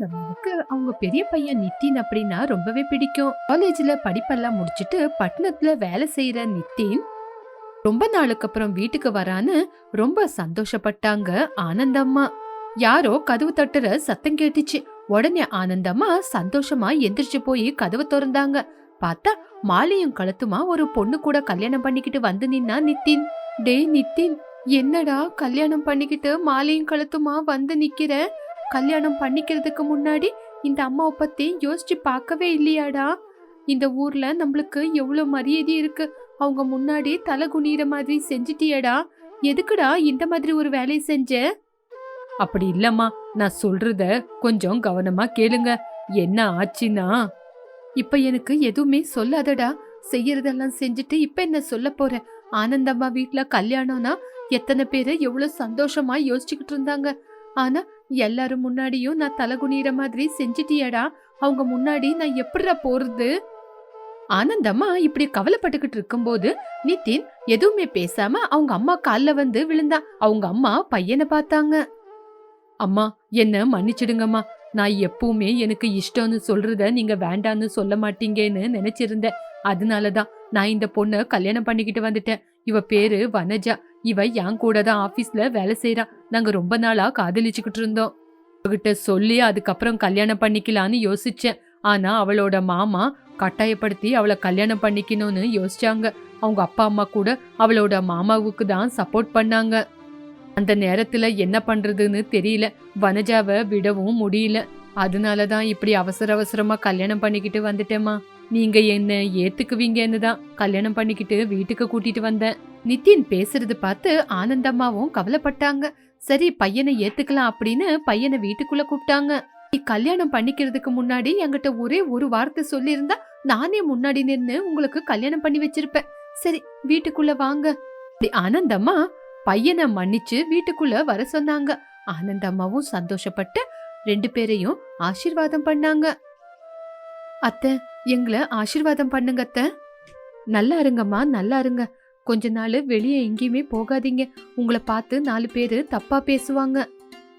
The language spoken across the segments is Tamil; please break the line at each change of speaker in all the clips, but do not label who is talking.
நமக்கு அவங்க பெரிய பையன் நித்தின் அப்படின்னா ரொம்பவே பிடிக்கும். காலேஜ்ல படிப்பெல்லாம் முடிச்சுட்டு பட்டணத்துல வேலை செய்யற நித்தின் ரொம்ப நாளுக்கு அப்புறம் வீட்டுக்கு வரான்னு ரொம்ப சந்தோஷப்பட்டாங்க ஆனந்தம்மா. யாரோ கதவு தட்டுற சத்தம் கேட்டுச்சு. உடனே ஆனந்தம்மா சந்தோஷமா எந்திரிச்சு போய் கதவு திறந்தாங்க. பார்த்தா மாலையும் கழுத்துமா ஒரு பொண்ணு கூட கல்யாணம் பண்ணிக்கிட்டு வந்து நின்னா நித்தின். டேய் நித்தின் என்னடா கல்யாணம் பண்ணிக்கிட்டு மாலையும் கழுத்துமா வந்து நிக்கிற? கல்யாணம் பண்ணிக்கிறதுக்கு முன்னாடி இந்த அம்மாவை பத்தி யோசிச்சு பார்க்கவே இல்லையாடா? இந்த ஊர்ல நம்மளுக்கு எவ்வளவு மரியாதை இருக்கு. அவங்க முன்னாடி தலை குனிகிற மாதிரி செஞ்சிட்டியடா. எதுக்குடா இந்த மாதிரி ஒரு வேலையை செஞ்ச? அப்படி இல்லம்மா. நான் சொல்றத கொஞ்சம் கவனமா கேளுங்க. என்ன ஆச்சுன்னா? இப்ப எனக்கு எதுவுமே சொல்லாதடா. செய்யறதெல்லாம் செஞ்சுட்டு இப்ப என்ன சொல்ல போற? ஆனந்தம்மா வீட்ல கல்யாணம்னா எத்தனை பேரு எவ்வளவு சந்தோஷமா யோசிச்சுக்கிட்டு இருந்தாங்க. ஆனா எல்லாரும் முன்னாடியும் நான் தலை குனிகிற மாதிரி செஞ்சிட்டியடா. அவங்க முன்னாடி நான் எப்படிடா போறது? ஆனந்தம்மா இப்படி கவலைப்பட்டுக்கிட்டு இருக்கும்போது நிதின் எதுவுமே பேசாம அவங்க அம்மா கால்ல வந்து விழுந்தா அவங்க அம்மா பையனை பார்த்தாங்க. அம்மா என்ன மன்னிச்சிடுங்கம்மா. நான் எப்பவுமே எனக்கு இஷ்டம்னு சொல்றத நீங்க வேண்டான்னு சொல்ல மாட்டீங்கன்னு நினைச்சிருந்தேன். அதனாலதான் நான் இந்த பொண்ணை கல்யாணம் பண்ணிக்கிட்டு வந்துட்டேன். இவ பேரு வனஜா. இவ என் கூட தான் ஆபீஸ்ல வேலை செய்யறா நாங்க ரொம்ப நாளா காதலிச்சுக்கிட்டு இருந்தோம். அவகிட்ட சொல்லி அதுக்கப்புறம் கல்யாணம் பண்ணிக்கலான்னு யோசிச்சேன். ஆனா அவளோட மாமா கட்டாயப்படுத்தி அவளை கல்யாணம் பண்ணிக்கணும்னு யோசிச்சாங்க. அவங்க அப்பா அம்மா கூட அவளோட மாமாவுக்கு தான் சப்போர்ட் பண்ணாங்க. அந்த நேரத்துல என்ன பண்றதுன்னு தெரியல. வனஜாவை விடவும் முடியல. அதனால தான் இப்படி அவசர அவசரமா கல்யாணம் பண்ணிக்கிட்டு வந்துட்டேம்மா. நீங்க என்ன ஏத்துக்குவீங்கன்னு தான் கல்யாணம் பண்ணிக்கிட்டு வீட்டுக்கு கூட்டிட்டு வந்தேன். நித்தின் பேசுறது பார்த்து ஆனந்தம்மாவும் கவலைப்பட்டாங்க. சரி பையனை ஏத்துக்கலாம் அப்படின்னு பையனை வீட்டுக்குள்ள கூப்பிட்டாங்க. நீ கல்யாணம் பண்ணிக்கிறதுக்கு முன்னாடி என்கிட்ட ஒரே ஒரு வார்த்தை சொல்லியிருந்தா நானே முன்னாடி நின்னு உங்களுக்கு கல்யாணம் பண்ணி வச்சிருப்பேன். சரி வீட்டுக்குள்ள வாங்க. ஆனந்தம்மா பையனை மன்னிச்சு வீட்டுக்குள்ள வர சொன்னாங்க. ஆனந்தம்மாவும் சந்தோஷப்பட்டு ரெண்டு பேரையும் ஆசீர்வாதம் பண்ணாங்க. அத்தை எங்களை ஆசீர்வாதம் பண்ணுங்கத்த. நல்லா இருங்கம்மா நல்லா இருங்க. கொஞ்ச நாள் வெளியே எங்கேயுமே போகாதீங்க. உங்களை பார்த்து நாலு பேர் தப்பா பேசுவாங்க.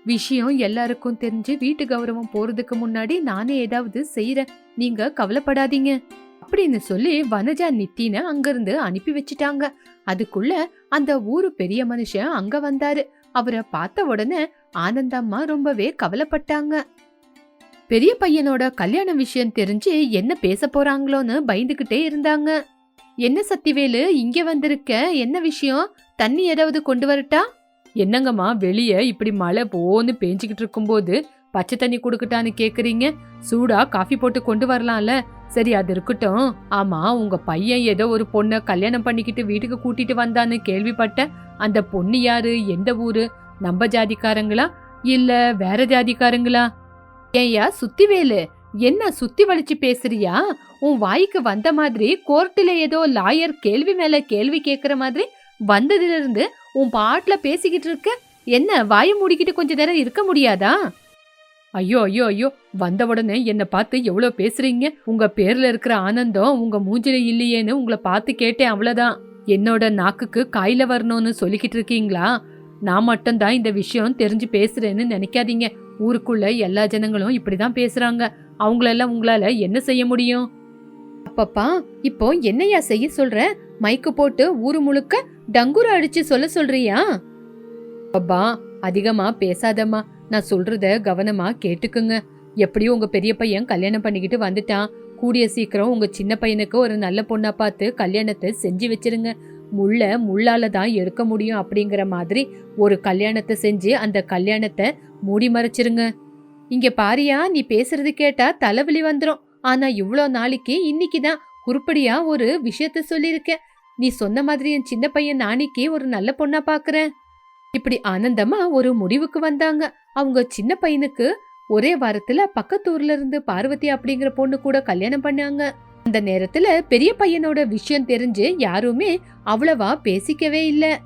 விஷயம் எல்லாருக்கும் தெரிஞ்சு வீட்டு கௌரவம் போறதுக்கு முன்னாடி நானே ஏதாவது செய்யறேன் நீங்க கவலைப்படாதீங்க. அப்படின்னு சொல்லி வனஜா நித்தின அங்கிருந்து அனுப்பி வச்சிட்டாங்க. அதுக்குள்ள அந்த ஊரு பெரிய மனுஷன் அங்க வந்தாரு. அவரை பார்த்த உடனே ஆனந்தம்மா ரொம்பவே கவலைப்பட்டாங்க. பெரிய பையனோட கல்யாண விஷயம் தெரிஞ்சு என்ன பேச போறாங்களோன்னு பயந்துகிட்டே இருந்தாங்க. என்ன சத்திவேலு இங்க வந்திருக்க என்ன விஷயம்? தண்ணி ஏதாவது கொண்டு வரட்டா? என்னங்கம்மா வெளியே இப்படி மழை போன்னு பேஞ்சுக்கிட்டு இருக்கும்போது பச்சை தண்ணி கொடுக்கட்டான்னு கேக்குறீங்க? சூடா காஃபி போட்டு கொண்டு வரலாம்ல. சரி அது இருக்கட்டும். ஆமா உங்க பையன் ஏதோ ஒரு பொண்ணை கல்யாணம் பண்ணிக்கிட்டு வீட்டுக்கு கூட்டிட்டு வந்தான்னு கேள்விப்பட்டேன் அந்த பொண்ணு யாரு? எந்த ஊரு? நம்ம ஜாதிக்காரங்களா? இல்ல வேற ஜாதிக்காரங்களா? ஏய்யா சுத்திவேலு என்ன சுத்தி வலிச்சு பேசுறியா? உன் வாய்க்கு வந்த மாதிரி கோர்ட்டுல ஏதோ லாயர் கேள்வி மேல கேள்வி கேக்குற மாதிரி வந்ததுல இருந்து உன் பாட்டுல பேசிக்கிட்டு இருக்க? என்ன வாயை மூடிக்கிட்டு கொஞ்ச நேரம் இருக்க முடியாதா? ஐயோ ஐயோ ஐயோ வந்த உடனே என்னை பார்த்து எவ்வளோ பேசுறீங்க? உங்க பேர்ல இருக்கிற ஆனந்தம் உங்க மூஞ்சில இல்லையேன்னு உங்களை பார்த்து கேட்டேன் அவ்வளோதான் என்னோட நாக்குக்கு காயில வரணும்னு சொல்லிக்கிட்டு இருக்கீங்களா? நான் மட்டும்தான் இந்த விஷயம் தெரிஞ்சு பேசுறேன்னு நினைக்காதீங்க. ஊருக்குள்ள எல்லா ஜனங்களும் இப்படிதான் பேசுறாங்க. அவங்களெல்லாம் உங்களால என்ன செய்ய முடியும்? அப்பப்பா இப்போ என்னையா செய்ய சொல்ற? மைக்கு போட்டு ஊரு முழுக்க டங்குர அடிச்சு சொல்ல சொல்றியா? அப்பா அதிகமா பேசாதம்மா. நான் சொல்றத கவனமா கேட்டுக்குங்க. எப்படியும் உங்க பெரிய பையன் கல்யாணம் பண்ணிக்கிட்டு வந்துட்டான். கூடிய சீக்கிரம் உங்க சின்ன பையனுக்கு ஒரு நல்ல பொண்ணா பார்த்து கல்யாணத்தை செஞ்சு வச்சிருங்க. முள்ள முள்ளால தான் எடுக்க முடியும் அப்படிங்கிற மாதிரி ஒரு கல்யாணத்தை செஞ்சு அந்த கல்யாணத்தை மூடி மறைச்சிருங்க. இங்க பாரியா நீ பேசுறது கேட்டா தலைவலி வந்துடும் ஆனா இவ்வளோ நாளைக்கு இன்னைக்கு தான் உருப்படியா ஒரு விஷயத்த சொல்லியிருக்க நீ சொன்ன மாதிரி என் சின்ன பையன் நாளைக்கு ஒரு நல்ல பொண்ணா பாக்குறேன். இப்படி ஆனந்தமா ஒரு முடிவுக்கு வந்தாங்க. அவங்க சின்ன பையனுக்கு ஒரே வாரத்துல பக்கத்தூர்ல இருந்து பார்வதி அப்படிங்கிற பொண்ணு கூட கல்யாணம் பண்ணாங்க. அந்த நேரத்துல பெரிய பையனோட விஷயம் தெரிஞ்சு யாருமே அவ்வளவா பேசிக்கவே இல்ல.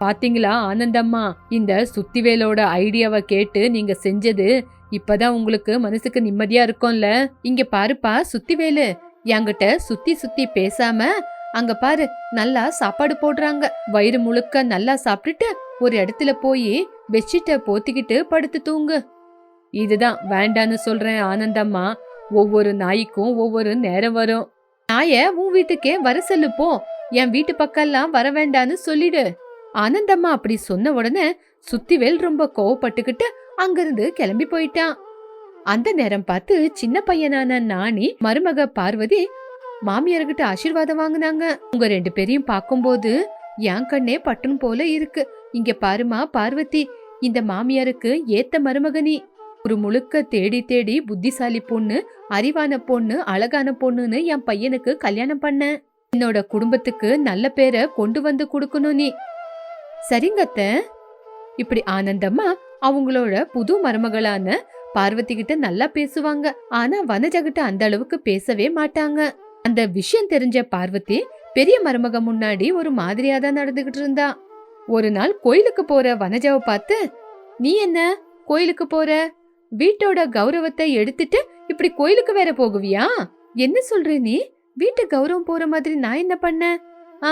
பாத்தீங்களா ஆனந்தம்மா? இந்த சுத்திவேலோட ஐடியாவை கேட்டு நீங்க செஞ்சது இப்பதான் உங்களுக்கு மனசுக்கு நிம்மதியா இருக்கும்ல? இங்க பாருப்பா சுத்திவேலு. என்கிட்ட சுத்தி சுத்தி பேசாம அங்க பாரு நல்லா சாப்பாடு போடுறாங்க. வயிறு முழுக்க நல்லா சாப்பிட்டுட்டு ஒரு இடத்துல போய் பெட்ஷீட்டை போத்திக்கிட்டு படுத்து தூங்கு. இதுதான் வேண்டான்னு சொல்றேன் ஆனந்தம்மா. ஒவ்வொரு நாய்க்கும் ஒவ்வொரு நேரம் வரும். நாய உன் வீட்டுக்கே வர சொல்லுப்போ என் வீட்டு பக்கம்லாம் வர வேண்டான்னு சொல்லிடு. ஆனந்தம்மா அப்படி சொன்ன உடனே சுத்திவேல் ரொம்ப கோவப்பட்டுக்கிட்டு அங்கிருந்து கிளம்பி போயிட்டான். அந்த நேரம் பார்த்து சின்ன பையனான நாணி மருமக பார்வதி மாமியார்கிட்ட ஆசீர்வாதம் வாங்குனாங்க. உங்க ரெண்டு பேரையும் பார்க்கும்போது என் கண்ணே பட்டுன்னு போல இருக்கு. இங்க பாருமா பார்வதி. இந்த மாமியாருக்கு ஏத்த மருமகனி. ஒரு முழுக்க தேடி தேடி புத்திசாலி பொண்ணு அறிவான பொண்ணு அழகான பொண்ணுன்னு என் பையனுக்கு கல்யாணம் பண்ண. என்னோட குடும்பத்துக்கு நல்ல பேரை கொண்டு வந்து கொடுக்கணும் நீ. சரிங்கத்த இப்படி ஆனந்தம்மா அவங்களோட புது மருமகளான பார்வதி கிட்ட நல்லா பேசுவாங்க. ஆனா வனஜா கிட்ட அந்த அளவுக்கு பேசவே மாட்டாங்க. அந்த விஷயம் தெரிஞ்ச பார்வதி பெரிய மருமக முன்னாடி ஒரு மாதிரியா தான் நடந்துகிட்டு இருந்தா. ஒரு நாள் கோயிலுக்கு போற வனஜாவை பார்த்து நீ என்ன? கோயிலுக்கு போற? வீட்டோட கௌரவத்தை எடுத்துட்டு இப்படி கோயிலுக்கு வேற போகுவியா? என்ன சொல்ற நீ? வீட்டு கௌரவம் போற மாதிரி நான் என்ன பண்ணேன் ஆ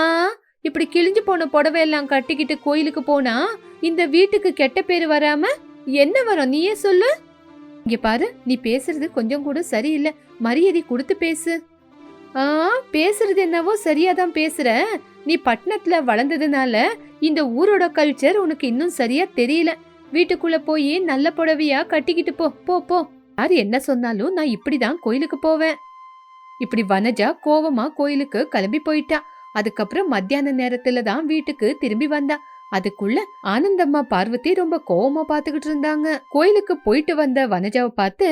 இப்படி கிழிஞ்சு போன புடவை எல்லாம் கட்டிக்கிட்டு கோயிலுக்கு போனா இந்த வீட்டுக்கு கெட்ட பேர் வராம என்ன வரும்? நீயே சொல்லு. இங்க பாரு நீ பேசுறது கொஞ்சம் கூட சரியில்லை. மரியாதை கொடுத்து பேசு. ஆ பேசுறது என்னவோ சரியாதான் பேசுற. நீ பட்டணத்துல வளர்ந்ததுனால இந்த ஊரோட கல்ச்சர் உனக்கு இன்னும் சரியா தெரியல. வீட்டுக்குள்ள போய் நல்ல புடவையா கட்டிக்கிட்டு போ போ போ. யார் என்ன சொன்னாலும் நான் இப்படிதான் கோயிலுக்கு போவேன். இப்படி வனஜா கோவமா கோயிலுக்கு கிளம்பி போயிட்டா. அதுக்கப்புறம் மத்தியான நேரத்துல தான் வீட்டுக்கு திரும்பி வந்தா. அதுக்குள்ள ஆனந்தம்மா பார்வதி ரொம்ப கோவமா பாத்துக்கிட்டு இருந்தாங்க. கோயிலுக்கு போயிட்டு வந்த வனஜாவை பார்த்து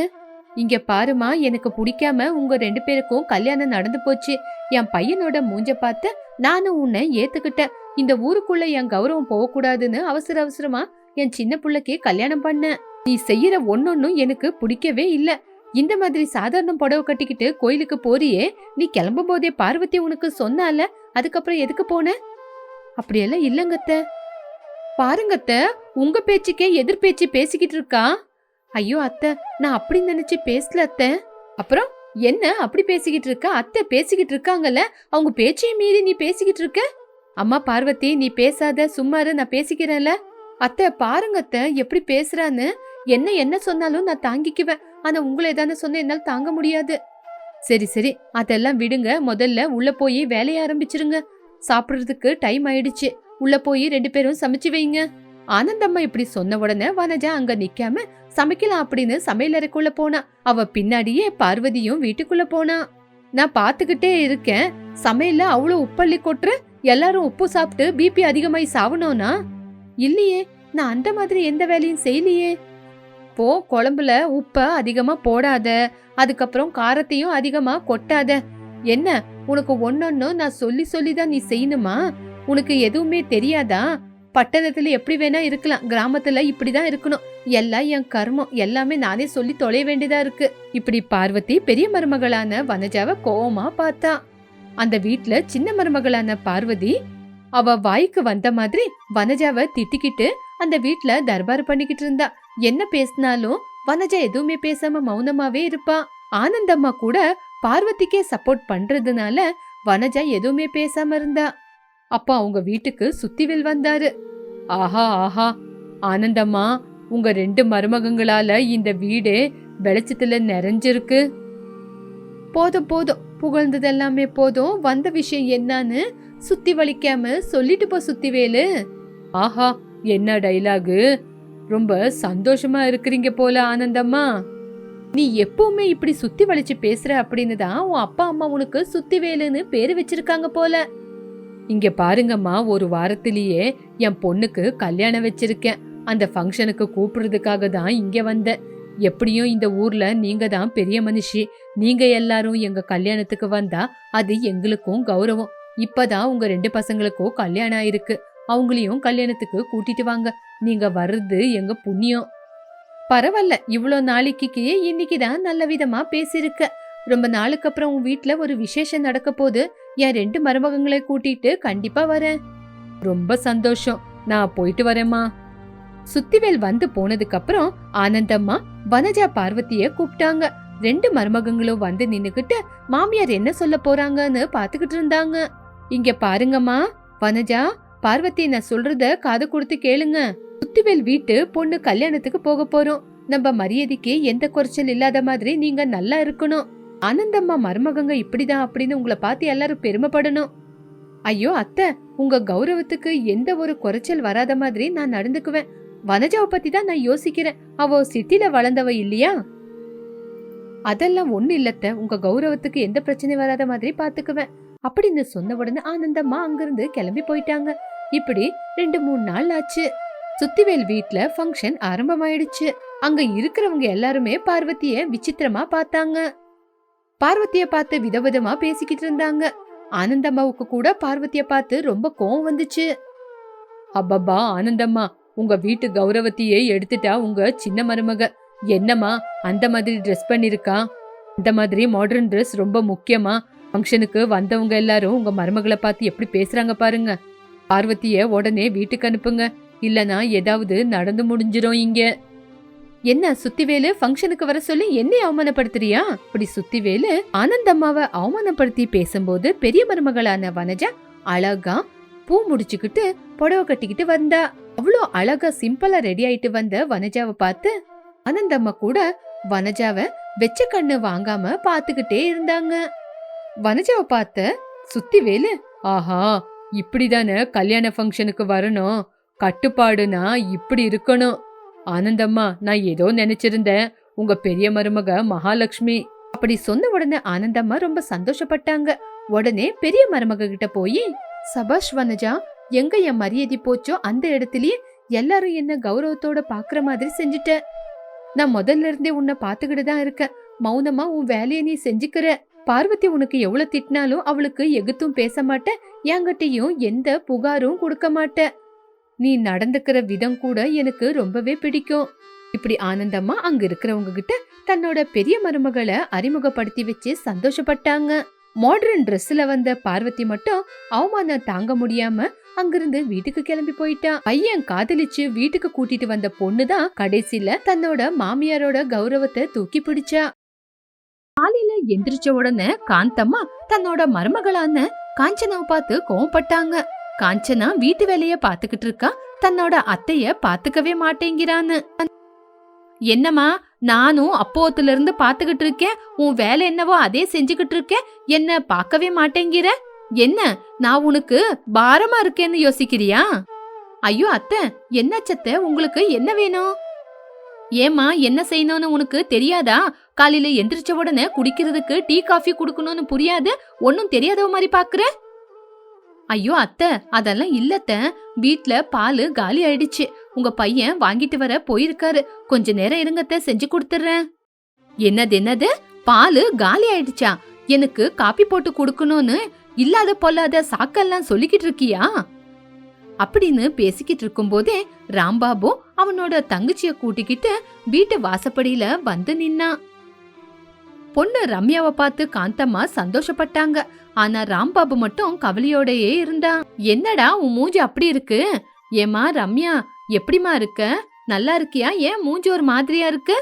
இங்க பாருமா எனக்கு பிடிக்காம உங்க ரெண்டு பேருக்கும் கல்யாணம் நடந்து போச்சு. என் பையனோட மூஞ்ச பார்த்து நானும் உன்னை ஏத்துக்கிட்டேன். இந்த ஊருக்குள்ள என் கௌரவம் போகக்கூடாதுன்னு அவசர அவசரமா என் சின்ன புள்ளக்கே கல்யாணம் பண்ண. நீ செய்யற ஒன்னொன்னும் எனக்கு பிடிக்கவே இல்ல. இந்த மாதிரி சாதாரண புடவை கட்டிக்கிட்டு கோயிலுக்கு போறியே. நீ கிளம்பும் போதே பார்வதி உனக்கு சொன்னால அதுக்கப்புறம் எதுக்கு போன? அப்படியெல்லாம் இல்லங்கத்த பாருங்கத்த உங்க பேச்சுக்கே எதிர் பேச்சு பேசிக்கிட்டு இருக்கா? ஐயோ அத்தை நான் அப்படி நினைச்சு பேசல அத்தை. அப்புறம் என்ன அப்படி பேசிக்கிட்டு இருக்க? அத்தை பேசிக்கிட்டு இருக்காங்கல்ல அவங்க பேச்சையும் மீறி நீ பேசிக்கிட்டு இருக்க? அம்மா பார்வதி நீ பேசாத சும்மாரு நான் பேசிக்கிறேன்ல. அத்தை பாருங்க அத்தை எப்படி பேசுறான்னு. என்ன என்ன சொன்னாலும் நான் தாங்கிக்குவேன். ஆனா உங்களை ஏதாவது சொன்ன என்னால் தாங்க முடியாது. சரி சரி அதெல்லாம் விடுங்க. முதல்ல உள்ள போய் வேலைய ஆரம்பிச்சிருங்க. சாப்பிடுறதுக்கு டைம் ஆயிடுச்சு. உள்ள போய் ரெண்டு பேரும் சமைச்சு வைங்க. ஆனந்தம்மா இப்படி சொன்ன உடனே வனஜா அங்க நிக்காம சமைக்கலாம் அப்படின்னு சமையலறைக்குள்ள போனா. அவ பின்னாடியே பார்வதியும் வீட்டுக்குள்ள போனா. நான் பாத்துக்கிட்டே இருக்கேன். சமையல்ல அவ்வளவு உப்பள்ளி கொட்டுற எல்லாரும் உப்பு சாப்பிட்டு பிபி அதிகமாயி சாவணும்னா இல்லையே நான் அந்த மாதிரி எந்த வேலையும் செய்யலையே. போ குழம்புல உப்ப அதிகமா போடாத அதுக்கப்புறம் காரத்தையும் அதிகமா கொட்டாத. என்ன உனக்கு ஒன்னொன்னு நான் சொல்லி சொல்லி தான் நீ செய்யணுமா? உனக்கு எதுவுமே தெரியாதா? பட்டணத்துல எப்படி வேணா இருக்கலாம் கிராமத்துல இப்படிதான் இருக்கணும். எல்லாம் என் கர்மம் எல்லாமே நானே சொல்லி தொலைய வேண்டியதா இருக்கு. இப்படி பார்வதி பெரிய மருமகளான வனஜாவ கோவமா பார்த்தா. அந்த வீட்ல சின்ன மருமகளான பார்வதி அவ வாய்க்கு வந்த மாதிரி வனஜாவை திட்டிக்கிட்டு அந்த வீட்டுல தர்பார் பண்ணிக்கிட்டு இருந்தா. என்ன பேசினாலும் வனஜா எதுவுமே பேசாம மௌனமாவே இருப்பா. ஆனந்தம்மா கூட பார்வதிக்கே சப்போர்ட் பண்றதுனால வனஜா எதுவுமே பேசாம இருந்தா. அப்ப அவங்க வீட்டுக்கு சுத்திவில் வந்தாரு. ஆஹா ஆஹா. ஆனந்தம்மா உங்க ரெண்டு மருமகங்களால இந்த வீடு வெளிச்சத்துல நிறைஞ்சிருக்கு. போதும் போதும். புகழ்ந்தது எல்லாமே போதும். வந்த விஷயம் என்னன்னு சுத்தி வலிக்காம சொல்லிட்டு போ சுத்திவேலு. ஆஹா என்ன டைலாகு ரொம்ப சந்தோஷமா இருக்கிறீங்க போல ஆனந்தம்மா. நீ எப்பவுமே இப்படி சுத்தி வலிச்சு பேசுற அப்படின்னு தான் உன் அப்பா அம்மா உனக்கு சுத்தி வேலுன்னு பேரு வச்சிருக்காங்க போல. இங்க பாருங்கம்மா ஒரு வாரத்திலேயே என் பொண்ணுக்கு கல்யாணம் வச்சிருக்கேன். அந்த ஃபங்க்ஷனுக்கு கூப்பிடுறதுக்காக தான் இங்க வந்தேன். எப்படியும் இந்த ஊர்ல நீங்க தான் பெரிய மனுஷி. நீங்க எல்லாரும் எங்க கல்யாணத்துக்கு வந்தா அது எங்களுக்கும் கௌரவம். இப்பதான் உங்க ரெண்டு பசங்களுக்கும் கல்யாணம் ஆயிருக்கு. அவங்களையும் கல்யாணத்துக்கு கூட்டிட்டு வாங்க. நீங்க வர்றது எங்க புண்ணியம். பரவாயில்ல இவ்வளோ நாளைக்கு இன்னைக்கு தான் நல்ல விதமா பேசியிருக்க. ரொம்ப நாளுக்கு அப்புறம் உன் வீட்டுல ஒரு விசேஷம் நடக்க போது என் ரெண்டு மருமகங்களை கூட்டிட்டு கண்டிப்பா வரேன். ரொம்ப சந்தோஷம். நான் போயிட்டு வரேம்மா. சுத்திவேல் வந்து போனதுக்கு அப்புறம் ஆனந்தம்மா வனஜா பார்வதிய கூப்பிட்டாங்க. ரெண்டு மருமகங்களும் வந்து நின்னுகிட்டு மாமியார் என்ன சொல்ல போறாங்கன்னு பாத்துக்கிட்டு இருந்தாங்க. இங்க பாருங்கம்மா. வனஜா பார்வதி நான் சொல்றத காது கொடுத்து கேளுங்க. முத்துவேல் வீட்டு பொண்ணு கல்யாணத்துக்கு போக போறோம். நம்ம மரியாதைக்கு எந்த குறைச்சல் இல்லாத மாதிரி நீங்க நல்லா இருக்கணும். ஆனந்தம்மா மருமகங்க இப்படிதான் அப்படின்னு உங்களை பார்த்து எல்லாரும் பெருமைப்படணும். ஐயோ அத்தை உங்க கௌரவத்துக்கு எந்த ஒரு குறைச்சல் வராத மாதிரி நான் நடந்துக்குவேன். வனஜாவை பத்தி தான் நான் யோசிக்கிறேன். அவ சிட்டில வளர்ந்தவ இல்லையா? அதெல்லாம் ஒண்ணு இல்லத்த உங்க கௌரவத்துக்கு எந்த பிரச்சனையும் வராத மாதிரி பாத்துக்குவேன் அப்படின்னு சொன்ன உடனே ஆனந்தம்மா அங்கிருந்து கிளம்பி போயிட்டாங்க. இப்படி ரெண்டு மூணு நாள் ஆச்சு. சுத்திவேல் வீட்ல ஃபங்க்ஷன் ஆரம்பமாயிடுச்சு. அங்க இருக்கிறவங்க எல்லாருமே பார்வதிய விசித்திரமா பார்த்தாங்க. பார்வதிய பார்த்து விதவிதமா பேசிக்கிட்டு இருந்தாங்க. ஆனந்தம்மாவுக்கு கூட பார்வதிய பார்த்து ரொம்ப கோவம் வந்துச்சு. அப்பப்பா ஆனந்தம்மா உங்க வீட்டு கௌரவத்தையே எடுத்துட்டா உங்க சின்ன மருமக. என்னம்மா அந்த மாதிரி ட்ரெஸ் பண்ணிருக்கா? இந்த மாதிரி மாடர்ன் ட்ரெஸ் ரொம்ப முக்கியமா? ஃபங்க்ஷனுக்கு வந்தவங்க எல்லாரும் உங்க மருமகளை பார்த்து எப்படி பேசுறாங்க பாருங்க. பார்வதிய உடனே வீட்டுக்கு அனுப்புங்க. இல்லனா ஏதாவது நடந்து முடிஞ்சிடும் இங்க. என்ன சுத்திவேலு ஃபங்க்ஷனுக்கு வர சொல்லி என்னை அவமானப்படுத்துறியா? அப்படி சுத்திவேலு ஆனந்தம்மாவை அவமானப்படுத்தி பேசும்போது பெரிய மருமகளான வனஜா அழகா பூ முடிச்சுக்கிட்டு புடவை கட்டிக்கிட்டு வந்தா. அவ்வளோ அழகா சிம்பிளா ரெடி ஆயிட்டு வந்த வனஜாவை பார்த்து ஆனந்தம்மா கூட வனஜாவை வெச்ச கண்ணு வாங்காம பாத்துக்கிட்டே இருந்தாங்க. வனஜாவை பார்த்த சுத்திவேலு ஆஹா இப்படிதானே கல்யாண ஃபங்க்ஷனுக்கு வரணும். கட்டுப்பாடுனா இப்படி இருக்கணும். ஆனந்தம்மா நான் ஏதோ நினைச்சிருந்தேன். உங்க பெரிய மருமக மகாலட்சுமி. அப்படி சொன்ன உடனே ஆனந்தம்மா ரொம்ப சந்தோஷப்பட்டாங்க. உடனே பெரிய மருமக கிட்ட போய் சபாஷ் வனஜா எங்க என் மரியாதை போச்சோ அந்த இடத்துலயே எல்லாரும் என்ன கௌரவத்தோட பாக்குற மாதிரி செஞ்சுட்ட? நான் முதல்ல இருந்தே உன்னை பாத்துக்கிட்டு தான் இருக்கேன். மௌனமா உன் வேலையை நீ செஞ்சுக்கிற. பார்வதி உனக்கு எவ்வளவு திட்டினாலும் அவளுக்கு எகுத்தும் பேச மாட்டேன் என்கிட்டயும் எந்த புகாரும் கொடுக்க மாட்ட. நீ நடந்துக்கிற விதம் கூட எனக்கு ரொம்பவே பிடிக்கும். இப்படி ஆனந்தமா அங்க இருக்கிறவங்க கிட்ட தன்னோட பெரிய மருமகளை அறிமுகப்படுத்தி வச்சு சந்தோஷப்பட்டாங்க. மாடர்ன் ட்ரெஸ்ல வந்த பார்வதி மட்டும் அவமானம் தாங்க முடியாம அங்கிருந்து வீட்டுக்கு கிளம்பி போயிட்டா. பையன் காதலிச்சு வீட்டுக்கு கூட்டிட்டு வந்த பொண்ணுதான் கடைசியில தன்னோட மாமியாரோட கௌரவத்தை தூக்கி பிடிச்சா. காலையில எந்திரிச்ச உடனே காந்தம்மா தன்னோட மருமகளான காஞ்சனாவை பார்த்து கோவப்பட்டாங்க. காஞ்சனா வீட்டு வேலைய பாத்துக்கிட்டு இருக்கா. தன்னோட அத்தைய பாத்துக்கவே மாட்டேங்கிறான்னு. என்னம்மா நானும் அப்போத்துல இருந்து பாத்துக்கிட்டு இருக்கேன். உன் வேலை என்னவோ அதே செஞ்சுக்கிட்டு இருக்கேன். என்ன பார்க்கவே மாட்டேங்கிற? என்ன நான் உனக்கு பாரமா இருக்கேன்னு யோசிக்கிறியா? ஐயோ அத்தை என்ன சத்த உங்களுக்கு என்ன வேணும்? ஏமா என்ன செய்யணும்னு உனக்கு தெரியாதா? காலையில எந்திரிச்ச உடனே குடிக்கிறதுக்கு டீ காஃபி குடுக்கணும்னு புரியாது? ஒன்னும் தெரியாதவ மாதிரி பாக்குற? ஐயோ அத்தை அதெல்லாம் இல்லத்த. வீட்ல பால் காலி ஆயிடுச்சு. உங்க பையன் வாங்கிட்டு வர போயிருக்காரு. கொஞ்ச நேரம் இருங்கத்த செஞ்சு கொடுத்துறேன். என்னது என்னது? பால் காலி ஆயிடுச்சா? எனக்கு காப்பி போட்டு கொடுக்கணும்னு இல்லாத பொல்லாத சாக்கெல்லாம் சொல்லிக்கிட்டு இருக்கியா? அப்படின்னு பேசிக்கிட்டு இருக்கும்போதே ராம்பாபு அவனோட தங்கச்சிய கூட்டிக்கிட்டு வீட்டு வாசப்படியில வந்து நின்னான் பொண்ணு ரம்யாவை பார்த்து காந்தம்மா சந்தோஷப்பட்டாங்க. ஆனா ராம்பாபு மட்டும் கவலையோடயே இருந்தான் என்னடா உன் மூஞ்சி அப்படி இருக்கு? ஏமா ரம்யா எப்படிமா இருக்க? நல்லா இருக்கியா? ஏன் மூஞ்சி ஒரு மாதிரியா இருக்கு?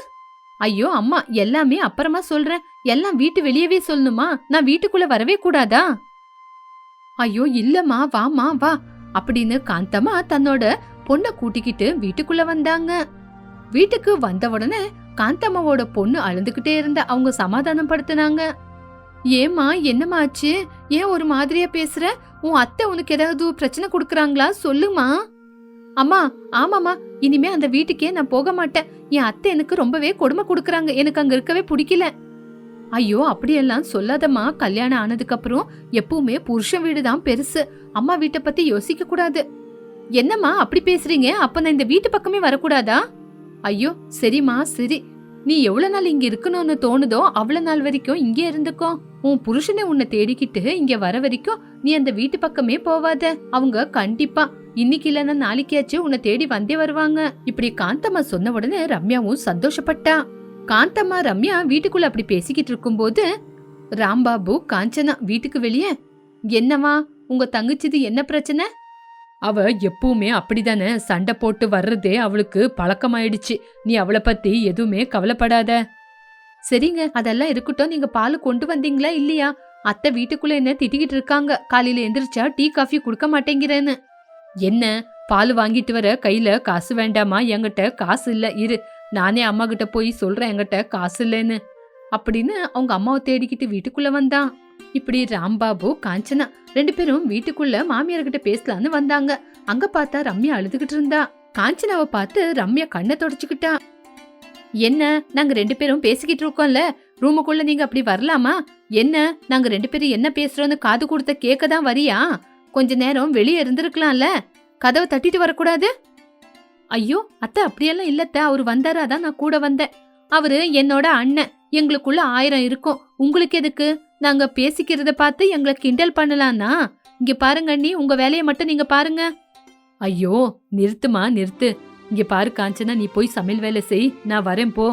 ஐயோ அம்மா எல்லாமே அப்புறமா சொல்றேன். எல்லாம் வீட்டு வெளியவே சொல்லணுமா? நான் வீட்டுக்குள்ள வரவே கூடாதா? ஐயோ இல்லம்மா வாமா வா. அப்படின்னு காந்தம்மா தன்னோட பொண்ணை கூட்டிக்கிட்டு வீட்டுக்குள்ள வந்தாங்க. வீட்டுக்கு வந்த உடனே காந்தம்மாவோட பொண்ணு அழுதுகிட்டே இருந்த அவங்க சமாதானம் படுத்தினாங்க ஏமா என்னம்மா ஆச்சு? ஏன் ஒரு மாதிரியா பேசுற? உன் அத்தை உனக்கு ஏதாவது பிரச்சனை கொடுக்கறாங்களா? சொல்லுமா? அம்மா ஆமாமா இனிமே அந்த வீட்டுக்கே நான் போக மாட்டேன். என் அத்தை எனக்கு ரொம்பவே கொடுமை கொடுக்கறாங்க. எனக்கு அங்க இருக்கவே பிடிக்கல. ஐயோ அப்படியெல்லாம் சொல்லாதம்மா. கல்யாணம் ஆனதுக்கு அப்புறம் எப்பவுமே புருஷன் வீடு தான் பெருசு. அம்மா வீட்டை பத்தி யோசிக்க கூடாது. என்னம்மா அப்படி பேசுறீங்க? அப்ப நான் இந்த வீட்டு பக்கமே வரக்கூடாதா? ஐயோ சரிம்மா சரி. நீ எவ்வளவு நாள் இங்க இருக்கணும்னு தோணுதோ அவ்வளவு நாள் வரைக்கும் இங்கே இருந்துக்கோ. உன் புருஷனை உன்னை தேடிக்கிட்டு இங்க வர வரைக்கும் நீ அந்த வீட்டு பக்கமே போவாத. அவங்க கண்டிப்பா இன்னைக்கு இல்லைன்னா நாளைக்காச்சும் உன்னை தேடி வந்தே வருவாங்க. இப்படி காந்தம்மா சொன்ன உடனே ரம்யாவும் சந்தோஷப்பட்டா. காந்தம்மா ரம்யா வீட்டுக்குள்ள அப்படி பேசிக்கிட்டு இருக்கும்போது ராம்பாபு காஞ்சனா வீட்டுக்கு வெளியே என்னவா உங்க தங்கச்சிது என்ன பிரச்சனை? அவ எப்பவுமே அப்படிதானே சண்டை போட்டு வர்றதே அவளுக்கு பழக்கமாயிடுச்சு. நீ அவளை பத்தி எதுவுமே கவலைப்படாத. சரிங்க அதெல்லாம் இருக்கட்டும். நீங்க பால் கொண்டு வந்தீங்களா இல்லையா? அத்தை வீட்டுக்குள்ள என்ன திட்டிக்கிட்டு இருக்காங்க? காலையில எந்திரிச்சா டீ காஃபி கொடுக்க மாட்டேங்கிறேன்னு. என்ன? பால் வாங்கிட்டு வர கையில காசு வேண்டாமா? என்கிட்ட காசு இல்ல. இரு. நானே அம்மா கிட்ட போய் சொல்றேன் என்கிட்ட காசு இல்லைன்னு. அப்படின்னு அவங்க அம்மாவை தேடிக்கிட்டு வீட்டுக்குள்ள வந்தான் இப்படி ராம்பாபு காஞ்சனா ரெண்டு பேரும் வீட்டுக்குள்ள மாமியார்கிட்ட பேசலான்னு வந்தாங்க. அங்க பார்த்தா ரம்யா அழுதுகிட்டு இருந்தா. காஞ்சனாவை பார்த்து ரம்யா கண்ணை தொடச்சுக்கிட்டா. என்ன நாங்க ரெண்டு பேரும் பேசிக்கிட்டு இருக்கோம்ல? ரூமுக்குள்ள நீங்க அப்படி வரலாமா? என்ன நாங்க ரெண்டு பேரும் என்ன பேசுறோம்னு காது கொடுத்த கேட்க தான் வரியா? கொஞ்ச நேரம் வெளியே இருந்திருக்கலாம்ல? கதவை தட்டிட்டு வரக்கூடாது? ஐயோ அத்தை அப்படியெல்லாம் இல்லத்த அவர் வந்தாரு அதான் நான் கூட வந்தேன். அவரு என்னோட அண்ணன் எங்களுக்குள்ள ஆயிரம் இருக்கும். உங்களுக்கு எதுக்கு? நாங்க பேசிக்கிறத பார்த்து எங்களை கிண்டல் பண்ணலாம்னா இங்க பாருங்க அண்ணி உங்க வேலையை மட்டும் நீங்க பாருங்க. ஐயோ நிறுத்துமா நிறுத்து. இங்க பாரு காஞ்சனா நீ போய் சமையல் வேலை செய் நான் வரேன் போ.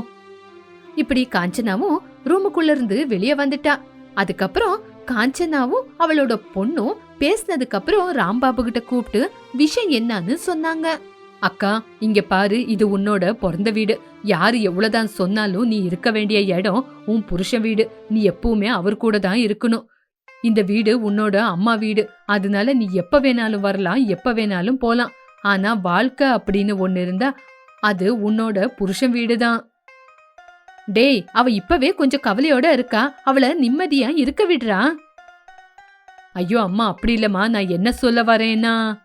இப்படி காஞ்சனாவும் ரூமுக்குள்ள இருந்து வெளியே வந்துட்டா. அதுக்கப்புறம் காஞ்சனாவும் அவளோட பொண்ணும் பேசினதுக்கு அப்புறம் ராம்பாபு கிட்ட கூப்பிட்டு விஷயம் என்னன்னு சொன்னாங்க. அக்கா இங்க பாரு இது உன்னோட பிறந்த வீடு. யாரு எவ்வளவுதான் சொன்னாலும் நீ இருக்க வேண்டிய இடம் உன் புருஷன் வீடு. நீ எப்பவுமே அவர் கூட தான் இருக்கணும். இந்த வீடு உன்னோட அம்மா வீடு. அதனால நீ எப்ப வேணாலும் வரலாம் எப்ப வேணாலும் போலாம். ஆனா வாழ்க்கை அப்படின்னு ஒன்னு இருந்தா அது உன்னோட புருஷன் வீடு தான். டேய் அவ இப்பவே கொஞ்சம் கவலையோட இருக்கா. அவளை நிம்மதியா இருக்க விடுறா. ஐயோ அம்மா அப்படி இல்லம்மா. நான் என்ன சொல்ல வரேன்னா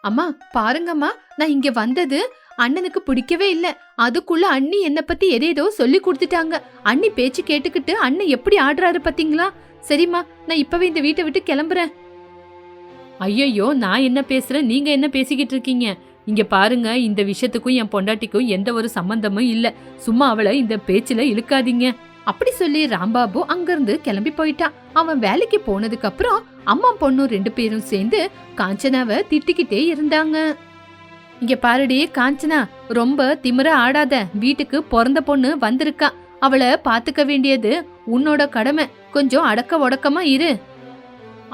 அம்மா பாருங்கம்மா நான் இங்க வந்தது அண்ணனுக்கு பிடிக்கவே இல்ல. அதுக்குள்ள அண்ணி என்ன பத்தி எதேதோ சொல்லி கொடுத்துட்டாங்க. அண்ணி பேச்சு கேட்டுக்கிட்டு அண்ணன் எப்படி ஆடுறாரு பாத்தீங்களா? சரிம்மா நான் இப்பவே இந்த வீட்டை விட்டு கிளம்புறேன். ஐயையோ நான் என்ன பேசுறேன்? நீங்க என்ன பேசிக்கிட்டு இருக்கீங்க? இங்க பாருங்க இந்த விஷயத்துக்கும் என் பொண்டாட்டிக்கும் எந்த ஒரு சம்பந்தமும் இல்ல. சும்மா அவளை இந்த பேச்சுல இழுக்காதீங்க. அப்படி சொல்லி ராம்பாபு அங்கிருந்து கிளம்பி போயிட்டான் அவன் வேலைக்கு போனதுக்கு அப்புறம் அம்மா பொண்ணும் ரெண்டு பேரும் சேர்ந்து காஞ்சனாவை திட்டிக்கிட்டே இருந்தாங்க. இங்க பாருடி காஞ்சனா ரொம்ப திமிர ஆடாத வீட்டுக்கு பிறந்த பொண்ணு வந்திருக்கா. அவளை பாத்துக்க வேண்டியது உன்னோட கடமை. கொஞ்சம் அடக்க உடக்கமா இரு.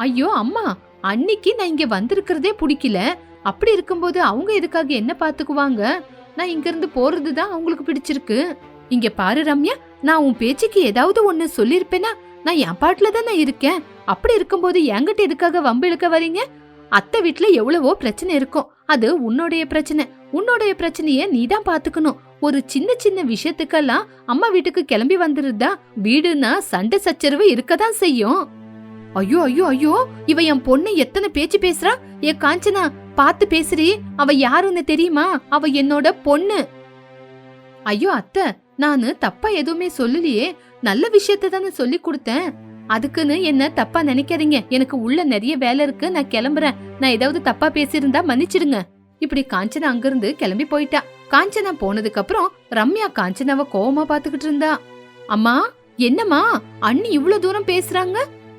ஐயோ அம்மா அன்னைக்கு நான் இங்க வந்திருக்கிறதே பிடிக்கல. அப்படி இருக்கும்போது அவங்க எதுக்காக என்ன பாத்துக்குவாங்க நான் இங்க இருந்து போறதுதான் அவங்களுக்கு பிடிச்சிருக்கு. இங்க பாரு ரம்யா நான் உன் பேச்சுக்கு ஏதாவது ஒண்ணு சொல்லிருப்பேனா? நான் என் பாட்டுல தானே இருக்கேன். அப்படி இருக்கும்போது என்கிட்ட எதுக்காக வம்பு இழுக்க வரீங்க அத்தை வீட்ல எவ்வளவோ பிரச்சனை இருக்கும். அது உன்னுடைய பிரச்சனை. உன்னுடைய பிரச்சனைய நீ தான் பாத்துக்கணும். ஒரு சின்ன சின்ன விஷயத்துக்கெல்லாம் அம்மா வீட்டுக்கு கிளம்பி வந்துருதா வீடுனா சண்டை சச்சரவு இருக்கதான் செய்யும். ஐயோ ஐயோ ஐயோ இவ என் பொண்ணு எத்தனை பேச்சு பேசுறா? ஏ காஞ்சனா பார்த்து பேசுறி அவ யாருன்னு தெரியுமா? அவ என்னோட பொண்ணு. ஐயோ அத்தை நானு தப்பா எதுவுமே சொல்லலையே. நல்ல விஷயத்த தானே சொல்லி கொடுத்தேன். அதுக்குன்னு என்ன தப்பா நினைக்காதீங்க. எனக்கு உள்ள நிறைய வேலை இருக்கு. நான் கிளம்புறேன். நான் ஏதாவது தப்பா பேசியிருந்தா மன்னிச்சிடுங்க. இப்படி காஞ்சனா அங்கிருந்து கிளம்பி போயிட்டா. காஞ்சனா போனதுக்கு அப்புறம் ரம்யா காஞ்சனாவ கோவமா பாத்துக்கிட்டு இருந்தா. அம்மா என்னம்மா? அண்ணி இவ்ளோ தூரம் பேசுறாங்க?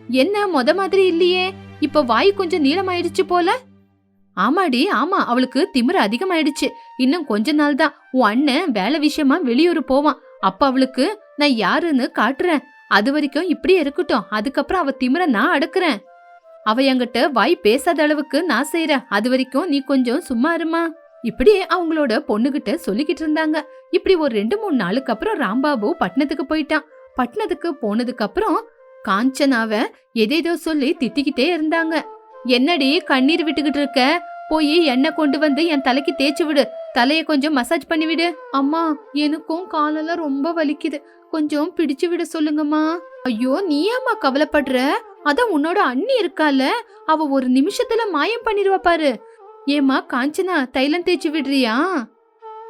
என்ன மொத மாதிரி இல்லையே? இப்ப வாய் கொஞ்சம் நீளமாயிடுச்சு போல? ஆமாடி ஆமா அவளுக்கு திமிரு அதிகமாயிடுச்சு. இன்னும் கொஞ்ச நாள் தான் உன் அண்ணன் வேலை விஷயமா வெளியூர் போவான். அப்ப அவளுக்கு நான் யாருன்னு காட்டுறேன். அது வரைக்கும் இப்படியே இருக்கட்டும். அதுக்கப்புறம் அவ திமிர நான் அடக்குறேன். அவ என்கிட்ட வாய் பேசாத அளவுக்கு நான் செய்யறேன் அது வரைக்கும் நீ கொஞ்சம் சும்மா இருமா. இப்படியே அவங்களோட பொண்ணுகிட்ட சொல்லிக்கிட்டு இருந்தாங்க. இப்படி ஒரு ரெண்டு மூணு நாளுக்கு அப்புறம் ராம்பாபு பட்டணத்துக்கு போயிட்டான். பட்டணத்துக்கு போனதுக்கு அப்புறம் காஞ்சனாவ எதேதோ சொல்லி திட்டிக்கிட்டே இருந்தாங்க. என்னடி கண்ணீர் விட்டுக்கிட்டு இருக்க? போய் எண்ணெய் கொண்டு வந்து என் தலைக்கு தேய்ச்சி விடு. தலைய கொஞ்சம் மசாஜ் பண்ணி விடு. அம்மா எனக்கும் காலெல்லாம் ரொம்ப வலிக்குது. கொஞ்சம் பிடிச்சு விட சொல்லுங்கம்மா. ஐயோ நீ ஏம்மா கவலைப்படுற? அதான் உன்னோட அண்ணி இருக்கால. அவ ஒரு நிமிஷத்துல மாயம் பண்ணிடுவா பாரு. ஏம்மா காஞ்சனா தைலம் தேய்ச்சி விடுறியா?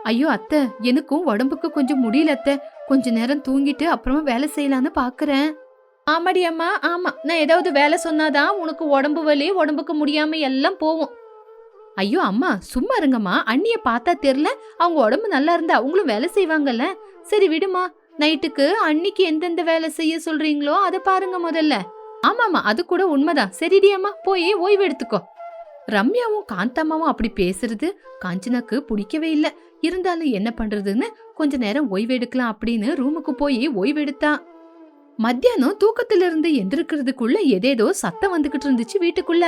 ஐயோ அத்தை எனக்கும் உடம்புக்கு கொஞ்சம் முடியல அத்தை. கொஞ்ச நேரம் தூங்கிட்டு அப்புறமா வேலை செய்யலான்னு பாக்குறேன். ஆமாடி அம்மா ஆமா. நான் ஏதாவது வேலை சொன்னாதான் உனக்கு உடம்பு வலி உடம்புக்கு முடியாம எல்லாம் போவோம். ஐயோ அம்மா சும்மா இருங்கம்மா. அண்ணிய பார்த்தா தெரில அவங்க உடம்பு நல்லா இருந்தா அவங்களும் வேலை செய்வாங்கல்ல. சரி விடுமா. நைட்டுக்கு அன்னிக்கு எந்தெந்த வேலை செய்ய சொல்றீங்களோ அதை பாருங்க முதல்ல. ஆமாமா அது கூட உண்மைதான். சரிடி அம்மா போய் ஓய்வு எடுத்துக்கோ. ரம்யாவும் காந்தாமாவும் அப்படி பேசுறது காஞ்சனாக்கு பிடிக்கவே இல்லை. இருந்தாலும் என்ன பண்றதுன்னு கொஞ்ச நேரம் ஓய்வு எடுக்கலாம் அப்படின்னு ரூமுக்கு போய் ஓய்வு எடுத்தான் மத்தியானம் தூக்கத்திலிருந்து எந்திருக்கிறதுக்குள்ள எதேதோ சத்தம் வந்துகிட்டு இருந்துச்சு வீட்டுக்குள்ள.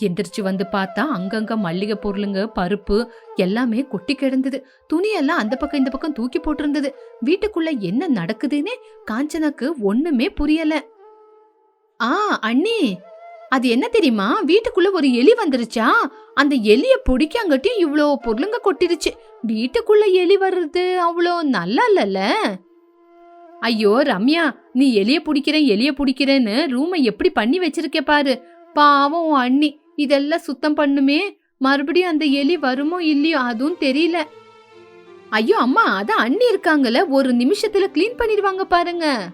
எந்திரிச்சு வந்து பார்த்தா அங்கங்க மல்லிகை பொருளுங்க பருப்பு எல்லாமே கொட்டி கிடந்தது. துணியெல்லாம் அந்த பக்கம் இந்த பக்கம் தூக்கி போட்டிருந்தது. வீட்டுக்குள்ள என்ன நடக்குதுன்னே காஞ்சனாக்கு ஒண்ணுமே புரியல. ஆ அண்ணி அது என்ன தெரியுமா? வீட்டுக்குள்ள ஒரு எலி வந்துருச்சா? அந்த எலிய பிடிக்காங்கட்டி இவ்வளோ பொருளுங்க கொட்டிருச்சு. வீட்டுக்குள்ள எலி வர்றது அவ்வளோ நல்லா இல்லல்ல? ஐயோ ரம்யா நீ எலிய பிடிக்கிறேன் எலிய பிடிக்கிறேன்னு ரூமை எப்படி பண்ணி வச்சிருக்க பாரு. பாவம் உன் அண்ணி. இதெல்லாம் சுத்தம் பண்ணுமே. மறுபடியும் அந்த எலி வருமோ இல்லையோ அதுவும் தெரியல. ஐயோ அம்மா அதான் அண்ணி இருக்காங்கல்ல. ஒரு நிமிஷத்துல க்ளீன் பண்ணிடுவாங்க பாருங்க.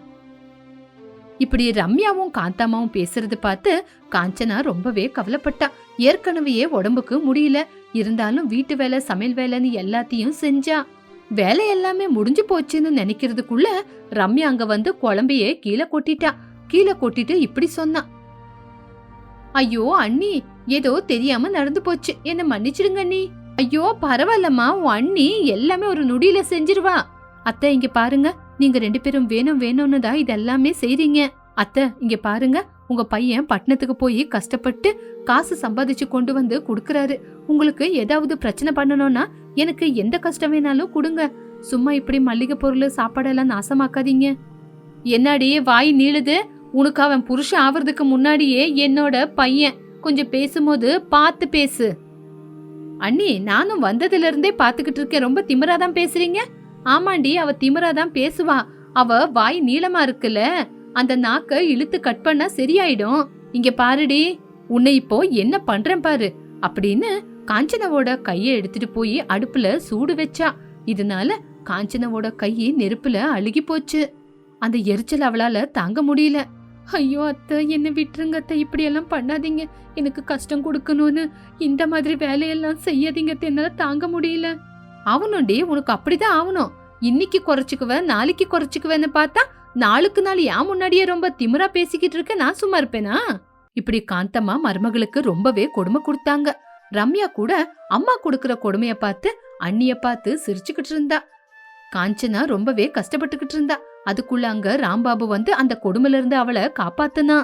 இப்படி ரம்யாவும் காந்தாமாவும் பேசுறது பார்த்து காஞ்சனா ரொம்பவே கவலைப்பட்டா. ஏற்கனவே உடம்புக்கு முடியல. இருந்தாலும் வீட்டு வேலை சமையல் வேலைன்னு எல்லாத்தையும் செஞ்சா. வேலை எல்லாமே முடிஞ்சு போச்சுன்னு நினைக்கிறதுக்குள்ள ரம்யா அங்க வந்து குழம்பையே கீழே கொட்டிட்டா. கீழே கொட்டிட்டு இப்படி சொன்னா. ஐயோ அண்ணி ஏதோ தெரியாம நடந்து போச்சு. என்ன மன்னிச்சிடுங்க அண்ணி. ஐயோ பரவாயில்லம்மா உன் அண்ணி எல்லாமே ஒரு நொடியில செஞ்சிருவா. அத்தை இங்க பாருங்க. நீங்க ரெண்டு பேரும் வேணும் வேணும்னு தான் இதெல்லாமே செய்றீங்க. அத்தை இங்க பாருங்க. உங்க பையன் பட்டணத்துக்கு போய் கஷ்டப்பட்டு காசு சம்பாதிச்சு கொண்டு வந்து கொடுக்கறாரு. உங்களுக்கு ஏதாவது பிரச்சனை பண்ணணும்னா எனக்கு எந்த கஷ்டம் வேணாலும் கொடுங்க. சும்மா இப்படி மல்லிகை பொருள் சாப்பாடெல்லாம் நாசமாக்காதீங்க. என்னாடி வாய் நீளுது? உனக்கு அவன் புருஷன் ஆவறதுக்கு முன்னாடியே என்னோட பையன். கொஞ்சம் பேசும்போது பார்த்து பேசு. அண்ணி நானும் வந்ததுல இருந்தே பாத்துக்கிட்டு இருக்கேன். ரொம்ப திமிரா தான் பேசுறீங்க? ஆமாண்டி அவ திமிரா தான் பேசுவா. அவ வாய் நீளமா இருக்குல்ல? அந்த நாக்க இழுத்து கட் பண்ணா சரியாயிடும். இங்க பாருடி உன்னை இப்போ என்ன பண்றேன் பாரு. அப்படின்னு காஞ்சனாவோட கைய எடுத்துட்டு போய் அடுப்புல சூடு வச்சா. இதனால காஞ்சனாவோட கை நெருப்புல அழுகி போச்சு. அந்த எரிச்சல் அவளால தாங்க முடியல. ஐயோ அத்தை என்ன விட்டுருங்க அத்தை இப்படி எல்லாம் பண்ணாதீங்க. எனக்கு கஷ்டம் கொடுக்கணும்னு இந்த மாதிரி வேலையெல்லாம் செய்யாதீங்க என்னால தாங்க முடியல. அவனுண்டி உனக்கு அப்படிதான் ஆகணும் இன்னைக்கு குறைச்சிக்குவேன் நாளைக்கு குறைச்சிக்குவேன்னு பார்த்தா நாளுக்கு நாள் ஏன் முன்னாடியே ரொம்ப திமிரா பேசிக்கிட்டு இருக்க நான் சும்மா இருப்பேனா? இப்படி காந்தம்மா மருமகளுக்கு ரொம்பவே கொடுமை கொடுத்தாங்க. ரம்யா கூட அம்மா கொடுக்கிற கொடுமைய பார்த்து அண்ணிய பார்த்து சிரிச்சுக்கிட்டு இருந்தா. காஞ்சனா ரொம்பவே கஷ்டப்பட்டுக்கிட்டு இருந்தா. அதுக்குள்ள அங்க ராம்பாபு வந்து அந்த கொடுமையில இருந்து அவளை காப்பாத்துனா.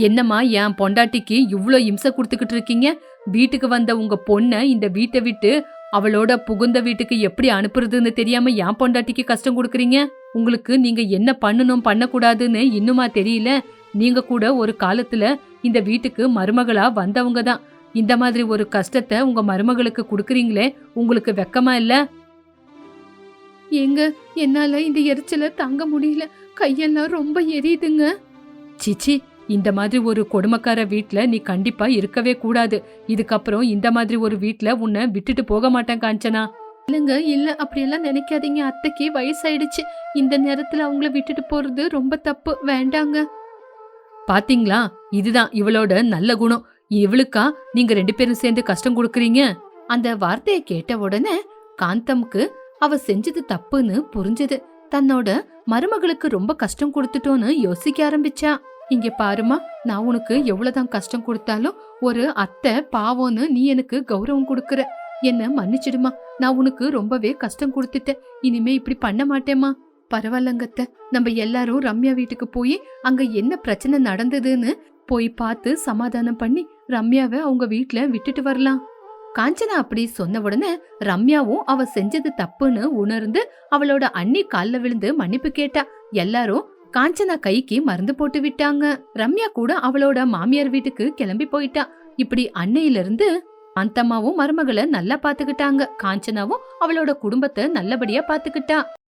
என்னம்மா என் பொண்டாட்டிக்கு இவ்ளோ இம்சை கொடுத்துக்கிட்டு இருக்கீங்க? வீட்டுக்கு வந்த உங்க பொண்ணை இந்த வீட்டை விட்டு அவளோட புகுந்த வீட்டுக்கு எப்படி அனுப்புறதுன்னு தெரியாம என் பொண்டாட்டிக்கு கஷ்டம் கொடுக்குறீங்க? உங்களுக்கு நீங்க என்ன பண்ணணும் பண்ணக்கூடாதுன்னு இன்னுமா தெரியல? நீங்க கூட ஒரு காலத்துல இந்த வீட்டுக்கு மருமகளா வந்தவங்க தான் இந்த மாதிரி ஒரு கஷ்டத்தை உங்க மருமகளுக்கு கொடுக்குறீங்களே உங்களுக்கு வெக்கமா இல்ல? எங்க? என்னால இந்த எரிச்சல தாங்க முடியல. கையெல்லாம் ரொம்ப எரியுதுங்க. சிச்சி இந்த மாதிரி ஒரு கொடுமக்கார வீட்ல நீ கண்டிப்பா இருக்கவே கூடாது. இதுக்கப்புறம் இந்த மாதிரி ஒரு வீட்ல உன்னை விட்டுட்டு போக மாட்டேன் காஞ்சனா. இல்லங்க இல்ல. அப்படியெல்லாம் நினைக்காதீங்க. அத்தைக்கு வயசாயிடுச்சு. இந்த நேரத்துல அவங்கள விட்டுட்டு போறது ரொம்ப தப்பு. வேண்டாங்க. பாத்தீங்களா? இதுதான் இவளோட நல்ல குணம். இவளுக்கா நீங்க ரெண்டு பேரும் சேர்ந்து கஷ்டம் கொடுக்கறீங்க? அந்த வார்த்தையை கேட்ட உடனே காந்தம்க்கு அவ செஞ்சது தப்புன்னு புரிஞ்சது. தன்னோட மருமகளுக்கு ரொம்ப கஷ்டம் கொடுத்துட்டோன்னு யோசிக்க ஆரம்பிச்சா. இங்க பாருமா நான் உனக்கு எவ்வளவுதான் கஷ்டம் கொடுத்தாலும் ஒரு அத்தை பாவம்னு நீ எனக்கு கௌரவம் கொடுக்கற. என்ன மன்னிச்சிடுமா நான் உனக்கு ரொம்பவே கஷ்டம் கொடுத்துட்டேன். இனிமே இப்படி பண்ண மாட்டேமா பரவாயில்லங்கத்த நம்ம எல்லாரும் ரம்யா வீட்டுக்கு போய் அங்க என்ன பிரச்சனை நடந்ததுன்னு போய் பார்த்து சமாதானம் பண்ணி ரம்யாவை அவங்க வீட்ல விட்டுட்டு வரலாம். காஞ்சனா அப்படி சொன்ன உடனே ரம்யாவும் அவ செஞ்சது தப்புன்னு உணர்ந்து அவளோட அண்ணி கால்ல விழுந்து மன்னிப்பு கேட்டா. எல்லாரும் காஞ்சனா கைக்கு மருந்து போட்டு விட்டாங்க. ரம்யா கூட அவளோட மாமியார் வீட்டுக்கு கிளம்பி போயிட்டா. இப்படி அன்னையில இருந்து அந்தம்மாவும் மருமகளை நல்லா பாத்துக்கிட்டாங்க. காஞ்சனாவும் அவளோட குடும்பத்தை நல்லபடியா பாத்துக்கிட்டா.